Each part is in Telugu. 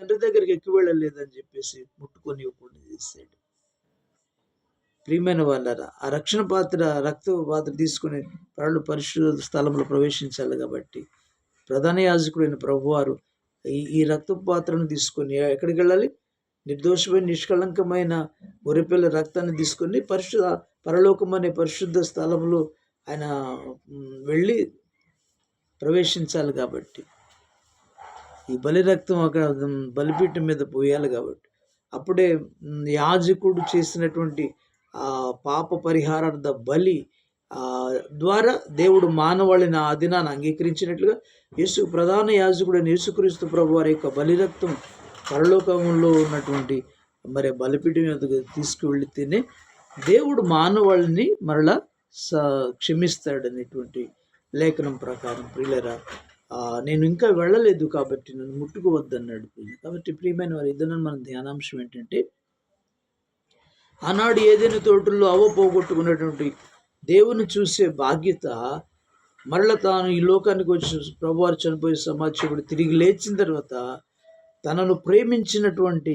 తండ్రి దగ్గరికి ఎక్కువ వెళ్ళలేదని చెప్పేసి ముట్టుకొని ఇవ్వకుండా చేశాడు. ప్రియమైన వాళ్ళరా ఆ రక్షణ పాత్ర రక్త పాత్ర తీసుకుని ప్రాణులు పరిశుద్ధ స్థలంలో ప్రవేశించాలి కాబట్టి ప్రధాన యాజకుడైన ప్రభువారు ఈ ఈ రక్త పాత్రను తీసుకొని ఎక్కడికి వెళ్ళాలి? నిర్దోషమైన నిష్కళంకమైన గొర్రెపిల్ల రక్తాన్ని తీసుకొని పరిశుద్ధ పరలోకం అనే పరిశుద్ధ స్థలంలో ఆయన వెళ్ళి ప్రవేశించాలి కాబట్టి ఈ బలి రక్తం అక్కడ బలిపీఠం మీద పోయాలి కాబట్టి. అప్పుడే యాజకుడు చేసినటువంటి ఆ పాప పరిహారార్థ బలి ద్వారా దేవుడు మానవాళిని ఆ దినాన్ని అంగీకరించినట్లుగా యేసు ప్రధాన యాజకుడైన యేసుక్రీస్తు ప్రభు వారి యొక్క బలి రక్తం పరలోకంలో ఉన్నటువంటి మరి బలిపీఠం మీదకు తీసుకువెళితేనే దేవుడు మానవాళిని మరలా స క్షమిస్తాడనేటువంటి లేఖనం ప్రకారం ప్రియులరా నేను ఇంకా వెళ్ళలేదు కాబట్టి నన్ను ముట్టుకోవద్దన్నాడు పూజ. కాబట్టి ప్రియమైన వారి ఇద్దరు మన ధ్యానాంశం ఏంటంటే ఆనాడు ఏదైనా తోటల్లో అవ పోగొట్టుకున్నటువంటి దేవుని చూసే బాధ్యత మరల తాను ఈ లోకానికి వచ్చి ప్రభువారు చనిపోయే సమాచారం తిరిగి లేచిన తర్వాత తనను ప్రేమించినటువంటి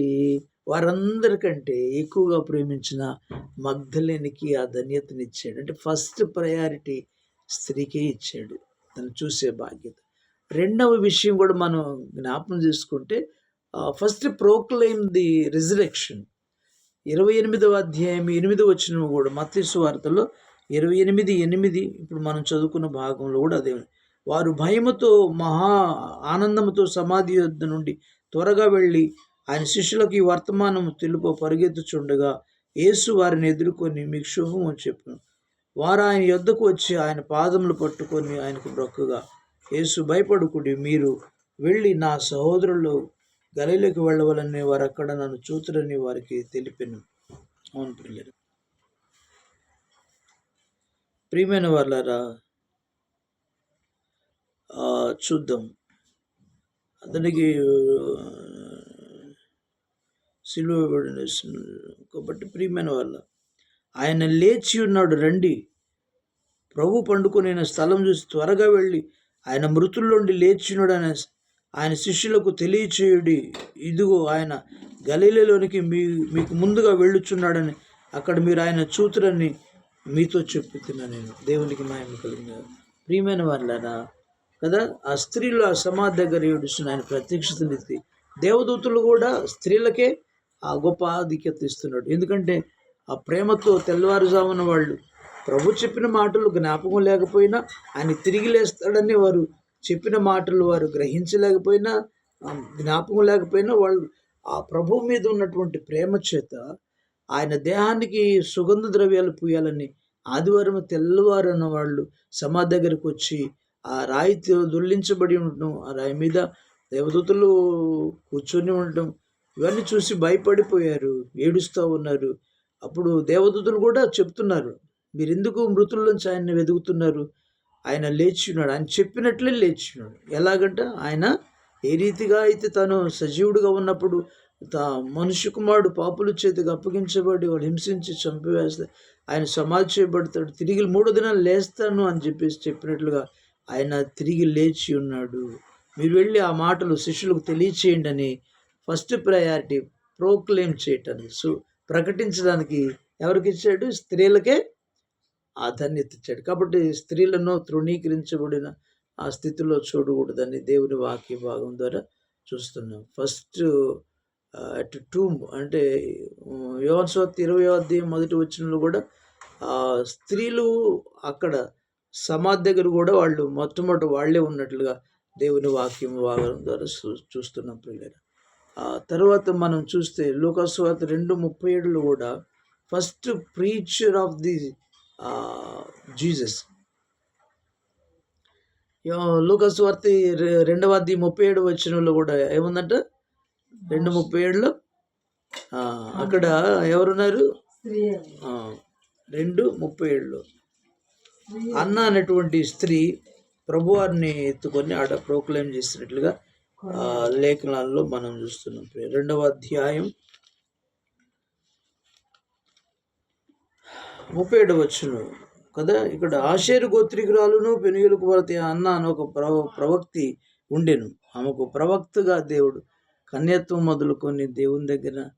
వారందరికంటే ఎక్కువగా ప్రేమించిన మగ్ధలేనికి ఆ ధన్యతనిచ్చాడు. అంటే ఫస్ట్ ప్రయారిటీ స్త్రీకే ఇచ్చాడు తను చూసే బాధ్యత. రెండవ విషయం కూడా మనం జ్ఞాపకం చేసుకుంటే ఫస్ట్ ప్రోక్లైమ్ ది రిజరెక్షన్ ఇరవై ఎనిమిదవ అధ్యాయం ఎనిమిది వచ్చిన కూడా మత్స్సు వార్తలో ఇరవై ఎనిమిది ఎనిమిది ఇప్పుడు మనం చదువుకున్న భాగంలో కూడా అదే వారు భయముతో మహా ఆనందముతో సమాధి యొద్ద నుండి త్వరగా వెళ్ళి ఆయన శిష్యులకు ఈ వర్తమానం తెలుపు పరిగెత్తుచుండగా యేసు వారిని ఎదుర్కొని మీకు శుభం అని చెప్పాను. వారు ఆయన యొద్దకు వచ్చి ఆయన పాదములు పట్టుకొని ఆయనకు బ్రొక్కగా యేసు భయపడుకుడి మీరు వెళ్ళి నా సహోదరులు గలీలకు వెళ్ళవలని వారు అక్కడ నన్ను చూతురని వారికి తెలిపాను. అవును పిల్లలు ప్రియమైన వాళ్ళారా చూద్దాం. అతనికి సిలువ కాబట్టి ప్రియమైన వాళ్ళ ఆయన లేచి ఉన్నాడు రండి. ప్రభు పండుకొని స్థలం చూసి త్వరగా వెళ్ళి ఆయన మృతుల్లోండి లేచినాడు ఆయన ఆయన శిష్యులకు తెలియచేయుడి. ఇదిగో ఆయన గలీలలోనికి మీ మీకు ముందుగా వెళ్ళుచున్నాడని అక్కడ మీరు ఆయన చూతురని మీతో చెప్పుతున్నా నేను. దేవునికి మాయమ కలిగిన ప్రియమైన వాళ్ళనా కదా? ఆ స్త్రీలు ఆ సమాధి దగ్గర ఏడుస్తున్న ఆయన ప్రత్యక్షతనిచ్చి దేవదూతులు కూడా స్త్రీలకే ఆ గొప్ప ఆధిక్యత ఇస్తున్నాడు. ఎందుకంటే ఆ ప్రేమతో తెల్లవారుజామున వాళ్ళు ప్రభు చెప్పిన మాటలు జ్ఞాపకం లేకపోయినా ఆయన తిరిగి లేస్తాడని వారు చెప్పిన మాటలు వారు గ్రహించలేకపోయినా జ్ఞాపకం లేకపోయినా వాళ్ళు ఆ ప్రభు మీద ఉన్నటువంటి ప్రేమ చేత ఆయన దేహానికి సుగంధ ద్రవ్యాలు పూయాలని ఆదివారం తెల్లవారున్న వాళ్ళు సమాధి దగ్గరకు వచ్చి ఆ రాయితో దొల్లించబడి ఉండటం ఆ రాయి మీద దేవదూతలు కూర్చొని ఉండటం ఇవన్నీ చూసి భయపడిపోయారు ఏడుస్తూ ఉన్నారు. అప్పుడు దేవదూతలు కూడా చెప్తున్నారు మీరెందుకు మృతుల నుంచి ఆయన్ని వెతుకుతున్నారు? ఆయన లేచి ఉన్నాడు ఆయన చెప్పినట్లే లేచి ఉన్నాడు ఎలాగంట? ఆయన ఏ రీతిగా అయితే తను సజీవుడిగా ఉన్నప్పుడు తా మనుషు కుమారుడు పాపుల చేతికి అప్పగించబడి వాళ్ళు హింసించి చంపివేస్తే ఆయన సమాధి చేయబడతాడు. తిరిగి మూడో దినాలు లేస్తాను అని చెప్పేసి చెప్పినట్లుగా ఆయన తిరిగి లేచి ఉన్నాడు. మీరు వెళ్ళి ఆ మాటలు శిష్యులకు తెలియచేయండి అని ఫస్ట్ ప్రయారిటీ ప్రోక్లెయిమ్ చేయటానికి సో ప్రకటించడానికి ఎవరికి ఇచ్చాడు? స్త్రీలకే ఆ ధన్యత ఇచ్చాడు కాబట్టి స్త్రీలను తృణీకరించబడిన ఆ స్థితిలో చూడకూడదని దేవుని వాక్య భాగం ద్వారా చూస్తున్నాం. ఫస్ట్ అట్ టూమ్ అంటే యోగస్వత్ ఇరవై అధ్యాయం మొదటి వచ్చినలో కూడా ఆ స్త్రీలు అక్కడ సమాధి దగ్గర కూడా వాళ్ళు మొట్టమొదటి వాళ్ళే ఉన్నట్లుగా దేవుని వాక్యం భాగం ద్వారా చూ- చూస్తున్నాం పిల్లలు ఆ తర్వాత మనం చూస్తే లోకస్వాత రెండు ముప్పై ఏడులో కూడా first preacher of the Jesus. Lucas వార్త రెండవ ముప్పై ఏడు వచ్చినలో కూడా ఏముందంట? రెండు ముప్పై ఏడులో? అక్కడ ఎవరున్నారు? రెండు ముప్పై ఏడులో. అన్న అనేటువంటి స్త్రీ ప్రభువారిని ఎత్తుకొని ఆడ ప్రోక్లైమ్ చేసినట్లుగా లేఖనాల్లో మనం చూస్తున్నాం. రెండవ అధ్యాయం ముప్పై ఏడు వచ్చును కదా? ఇక్కడ ఆశేరు గోత్రికురాలును పెనుగులకు వరతి అన్న అని ఒక ప్రవ ప్రవక్తి ఉండెను. ఆమెకు ప్రవక్తగా దేవుడు కన్యత్వం మొదలుకొని దేవుని దగ్గర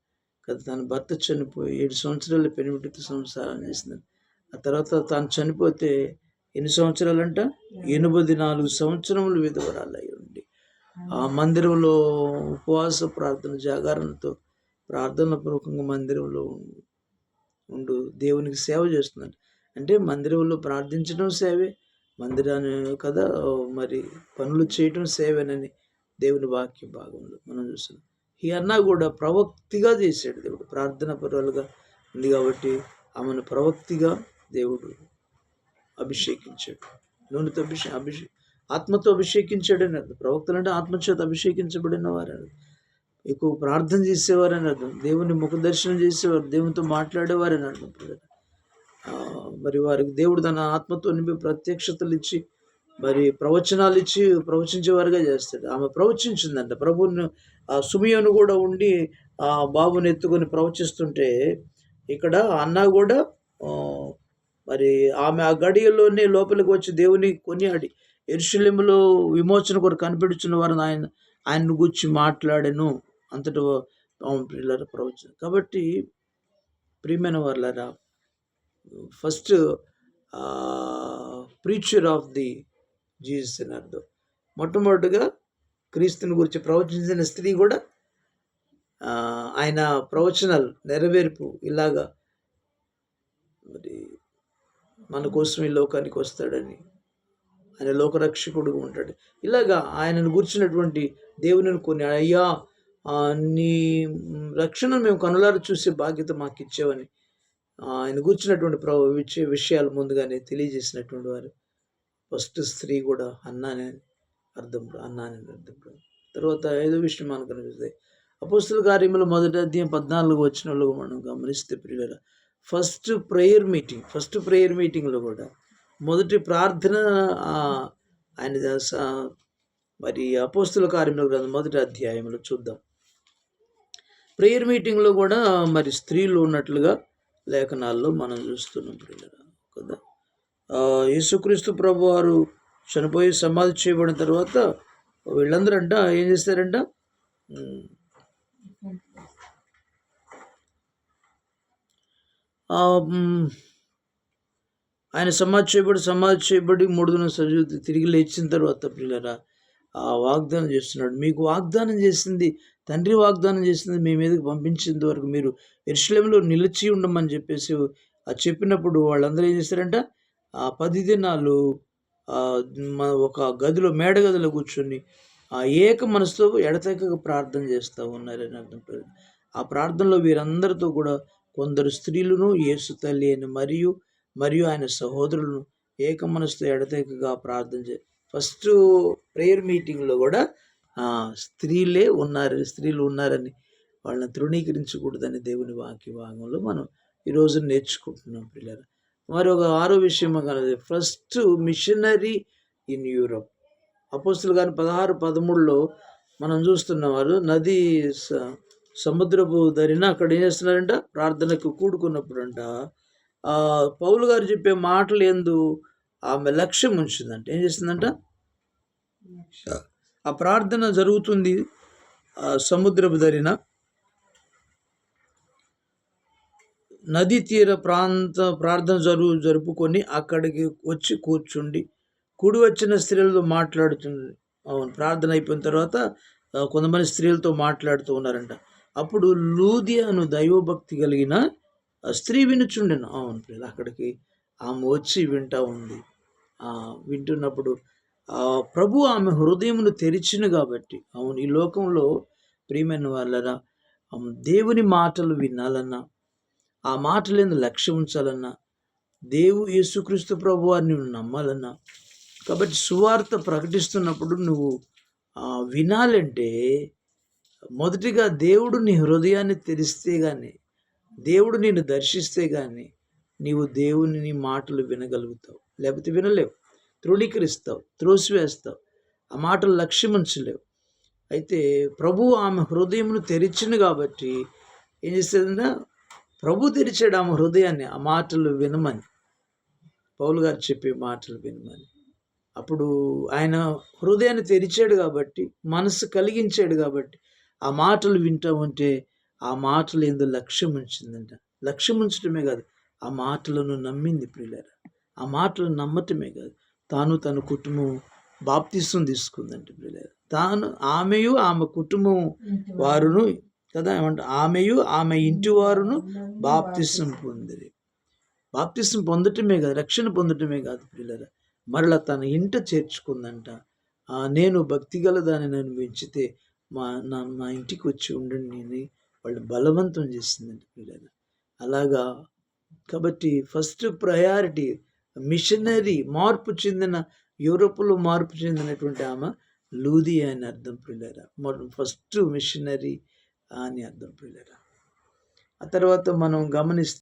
కదా తన భర్త చనిపోయి ఏడు సంవత్సరాలు పెనిమిటితో సంసారం చేసినారు. ఆ తర్వాత తాను చనిపోతే ఎన్ని సంవత్సరాలంట? ఎనిమిది నాలుగు సంవత్సరములు విధవరాలు అయి ఉండి. ఆ మందిరంలో ఉపవాస ప్రార్థన జాగరణతో ప్రార్థన పూర్వకంగా మందిరంలో ఉండు. దేవునికి సేవ చేస్తున్నాడు. అంటే మందిరంలో ప్రార్థించడం సేవే. మందిరాన్ని కదా మరి పనులు చేయటం సేవేనని దేవుని వాక్య భాగంలో మనం చూస్తున్నాం. ఈ అన్న కూడా ప్రవక్తిగా చేశాడు దేవుడు. ప్రార్థన పరులుగా ఉంది కాబట్టి ఆమెను ప్రవక్తిగా దేవుడు అభిషేకించాడు. నూనెతో అభిషే అభిషే ఆత్మతో అభిషేకించాడని ప్రవక్తలు అంటే ఆత్మచేత అభిషేకించబడిన వారు ఎక్కువ ప్రార్థన చేసేవారని అర్థం. దేవుని ముఖ దర్శనం చేసేవారు దేవునితో మాట్లాడేవారని అర్థం. మరి వారికి దేవుడు తన ఆత్మతో నింపి ప్రత్యక్షతలు ఇచ్చి మరి ప్రవచనాలు ఇచ్చి ప్రవచించేవారుగా చేస్తాడు. ఆమె ప్రవచించిందంట. ప్రభువుని ఆ సుమియోను కూడా ఉండి ఆ బాబుని ఎత్తుకొని ప్రవచిస్తుంటే ఇక్కడ అన్న కూడా మరి ఆమె ఆ గడియల్లోనే లోపలికి వచ్చి దేవుని కొనియాడి ఎరుశల్యంలో విమోచన కొరకు కనిపెడుచున్న వారిని ఆయన ఆయన గురించి మాట్లాడాను. అంతటి పిల్లల ప్రవచనం కాబట్టి ప్రియమైన వాళ్ళరా first preacher of the Jesus అని అర్థం. మొట్టమొదటిగా క్రీస్తుని గురించి ప్రవచించిన స్త్రీ కూడా ఆయన ప్రవచనాలు నెరవేర్పు ఇలాగా మరి మన కోసం ఈ లోకానికి వస్తాడని ఆయన లోకరక్షకుడుగా ఉంటాడు. ఇలాగా ఆయనను గుర్చినటువంటి దేవుని కొన్ని అయ్యా నీ రక్షణ మేము కనులారు చూసే బాధ్యత మాకు ఇచ్చేవని ఆయన కూర్చున్నటువంటి ప్ర ఇచ్చే విషయాలు ముందుగానే తెలియజేసినటువంటి వారు. ఫస్ట్ స్త్రీ కూడా అన్నానే అర్థం అన్నానే అర్థం తర్వాత ఐదో విషయం మనకు కనిపిస్తాయి అపోస్తుల కార్యములు మొదటి అధ్యాయం పద్నాలుగు వచ్చిన మనం గమనిస్తే ప్రియుల first prayer meeting first prayer మీటింగ్లో కూడా మొదటి ప్రార్థన ఆయన మరి అపోస్తుల కార్యముల గ్రంథం మొదటి అధ్యాయంలో చూద్దాం. ప్రేయర్ మీటింగ్లో కూడా మరి స్త్రీలు ఉన్నట్లుగా లేఖనాల్లో మనం చూస్తున్నాం ప్రియులరా కదా? యేసుక్రీస్తు ప్రభు వారు చనిపోయి సమాధి చేయబడిన తర్వాత వీళ్ళందరూ అంట ఏం చేస్తారంట? ఆయన సమాధి చేయబడి సమాధి చేయబడి మూడు దిన సజీవ తిరిగి లేచిన తర్వాత పిల్లరా ఆ వాగ్దానం చేస్తున్నాడు. మీకు వాగ్దానం చేసింది తండ్రి వాగ్దానం చేసింది మీ మీదకి పంపించేంత వరకు మీరు ఎరుశలేంలో నిలిచి ఉండమని చెప్పేసి చెప్పినప్పుడు వాళ్ళందరూ ఏం చేశారంట? ఆ పది దినాలు ఒక గదిలో మేడ గదిలో కూర్చొని ఆ ఏక మనసుతో ఎడతెగక ప్రార్థన చేస్తూ ఉన్నారని అర్థం ఆ ప్రార్థనలో వీరందరితో కూడా కొందరు స్త్రీలను యేసు తల్లి అని మరియు మరియు ఆయన సహోదరులను ఏక మనసుతో ఎడతెగక ప్రార్థన చే ఫస్ట్ ప్రేయర్ మీటింగ్లో కూడా స్త్రీలే ఉన్నారు స్త్రీలు ఉన్నారని వాళ్ళని తృణీకరించకూడదని దేవుని వాక్య భాగంలో మనం ఈరోజు నేర్చుకుంటున్నాం పిల్లలు మరి ఒక ఆరో విషయం కలదు ఫస్ట్ మిషనరీ ఇన్ యూరోప్ అపోస్తులు కానీ పదహారు పదమూడులో మనం చూస్తున్న వారు నది స- సముద్రపు దరిన అక్కడ ఏం చేస్తున్నారంట? ప్రార్థనకు కూడుకున్నప్పుడంట. అంట పౌలు గారు చెప్పే మాటలు ఎందు ఆమె లక్ష్యం ఉంచిందంట. ఏం చేస్తుందంట ఆ ప్రార్థన జరుగుతుంది సముద్రపు దరిన. నదీ తీర ప్రాంత ప్రార్థన జరుగు జరుపుకొని అక్కడికి వచ్చి కూర్చుండి కుడి వచ్చిన స్త్రీలతో మాట్లాడుతుంది. అవును ప్రార్థన అయిపోయిన తర్వాత కొంతమంది స్త్రీలతో మాట్లాడుతూ ఉన్నారంట. అప్పుడు లూది అను దైవభక్తి కలిగిన స్త్రీ వినుచుండెను. అవును అక్కడికి ఆమె వచ్చి వింటా ఉంది. వింటున్నప్పుడు ప్రభు ఆమె హృదయమును తెరిచిన కాబట్టి అవును ఈ లోకంలో ప్రియమైన వాళ్ళరా దేవుని మాటలు వినాలన్నా ఆ మాటలేందు లక్ష్యం ఉంచాలన్నా దేవు యేసుక్రీస్తు ప్రభు వారిని నువ్వు నమ్మాలన్నా కాబట్టి సువార్త ప్రకటిస్తున్నప్పుడు నువ్వు వినాలంటే మొదటిగా దేవుడు నీ హృదయాన్ని తెరిస్తే కానీ దేవుడు నిన్ను దర్శిస్తే కానీ నీవు దేవుని నీ మాటలు వినగలుగుతావు. లేకపోతే వినలేవు. తృణీకరిస్తావు త్రోసివేస్తావు. ఆ మాటలు లక్ష్యం ఉంచలేవు అయితే ప్రభు ఆమె హృదయంను తెరిచింది కాబట్టి ఏం చేస్తుందంటే? ప్రభు తెరిచాడు ఆమె హృదయాన్ని. ఆ మాటలు వినమని. పౌలు గారు చెప్పే మాటలు వినమని. అప్పుడు ఆయన హృదయాన్ని తెరిచాడు కాబట్టి మనసు కలిగించాడు కాబట్టి ఆ మాటలు వింటూ ఉంటే ఆ మాటలు ఏందో లక్ష్యం ఉంచిందంట. లక్ష్యం ఉంచడమే కాదు ఆ మాటలను నమ్మింది ప్రియులారా. ఆ మాటలు నమ్మటమే కాదు. తాను తన కుటుంబం బాప్తిసం తీసుకుందంట ప్రియులారా తాను ఆమెయు ఆమె కుటుంబం వారును కదా ఏమంట ఆమెయు ఆమె ఇంటి వారును బాప్తిసం పొందిరి. బాప్తిసం పొందటమే కాదు రక్షణ పొందటమే కాదు పిల్లరా మరలా తన ఇంట చేర్చుకుందంట. నేను భక్తి గల దాన్ని నేను పెంచితే మా నా మా ఇంటికి వచ్చి ఉండండి అని వాళ్ళు బలవంతం చేసిందంట పిల్లలు అలాగా కాబట్టి ఫస్ట్ ప్రయారిటీ మిషనరీ మార్పు చెందిన యూరోప్లో మార్పు చెందినటువంటి ఆమె లూది అని అర్థం పిల్లరా ఫస్ట్ మిషనరీ అని అర్థం పిల్లరా ఆ తర్వాత మనం గమనిస్తే